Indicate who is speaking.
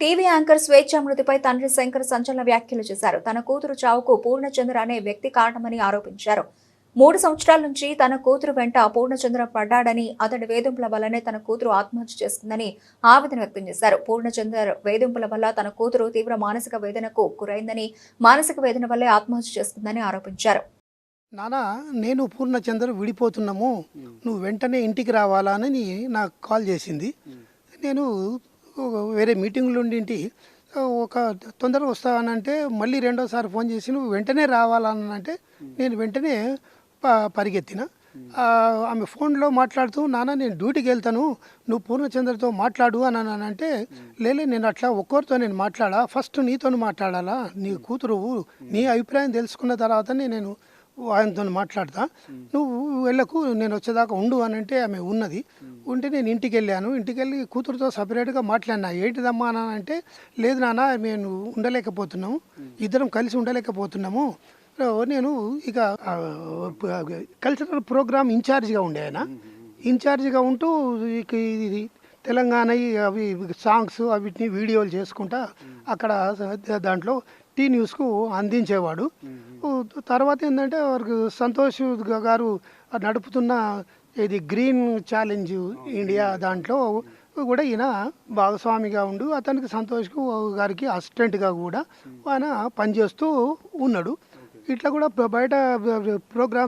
Speaker 1: TV anchor స్వేచ్ఛ మృతిపై తండ్రి శంకర్ సంచలన వ్యాఖ్యలు చేశారు. తన కూతురు చావుకు పూర్ణచంద్ర అనే వ్యక్తి కారణమని ఆరోపించారు. మూడు సంవత్సరాల నుంచి తన కూతురు వెంట పూర్ణచంద్ర పడ్డాడని అతడి వేధింపుల వల్లనే తన కూతురు ఆత్మహత్య చేసుకుందని ఆవేదన వ్యక్తం చేశారు. పూర్ణచంద్ర వేధింపుల వల్ల తన కూతురు తీవ్ర మానసిక వేదనకు గురైందని మానసిక వేదన వల్లే ఆత్మహత్య చేసుకుందని ఆరోపించారు.
Speaker 2: నానా నేను పూర్ణచంద్ర విడిపోతున్నాము. నువ్వు వెంటనే ఇంటికి రావాలా అని నాకు కాల్ చేసింది. నేను వేరే మీటింగ్లు ఉండింటి. ఒక తొందరగా వస్తానంటే మళ్ళీ రెండోసారి ఫోన్ చేసి నువ్వు వెంటనే రావాలనంటే నేను వెంటనే ప- పరిగెత్తిన. ఆమె ఫోన్లో మాట్లాడుతూ నాన్న నేను డ్యూటీకి వెళ్తాను. నువ్వు పూర్ణచంద్రతో మాట్లాడు అని అంటే లేలే నేను అట్లా ఒక్కరితో నేను మాట్లాడా? ఫస్ట్ నీతో మాట్లాడాలా? నీ కూతురు నీ అభిప్రాయం తెలుసుకున్న తర్వాతనే నేను ఆయనతో మాట్లాడతా. నువ్వు వెళ్ళకు నేను వచ్చేదాకా ఉండు అని అంటే ఆమె ఉన్నది. ఉంటే నేను ఇంటికి వెళ్ళాను ఇంటికి వెళ్ళి కూతురుతో సపరేట్గా మాట్లాడినా. ఏంటిదమ్మా అని అంటే లేదు నాన్న మేము ఉండలేకపోతున్నాము. ఇద్దరం కలిసి ఉండలేకపోతున్నాము. నేను ఇక కల్చరల్ ప్రోగ్రామ్ ఇన్ఛార్జిగా ఉండే ఆయన. ఇన్ఛార్జిగా ఉంటూ ఇక ఇది తెలంగాణ అవి సాంగ్స్ అవిటిని వీడియోలు చేసుకుంటా అక్కడ దాంట్లో టీ న్యూస్కు అందించేవాడు. తర్వాత ఏంటంటే వారికి సంతోష్ గారు నడుపుతున్న ఇది గ్రీన్ ఛాలెంజ్ ఇండియా దాంట్లో కూడా ఈయన భాగస్వామిగా ఉండు అతనికి సంతోష్ గారికి అసిస్టెంట్గా కూడా ఆయన పనిచేస్తూ ఉన్నాడు. ఇట్లా కూడా బయట ప్రోగ్రామ్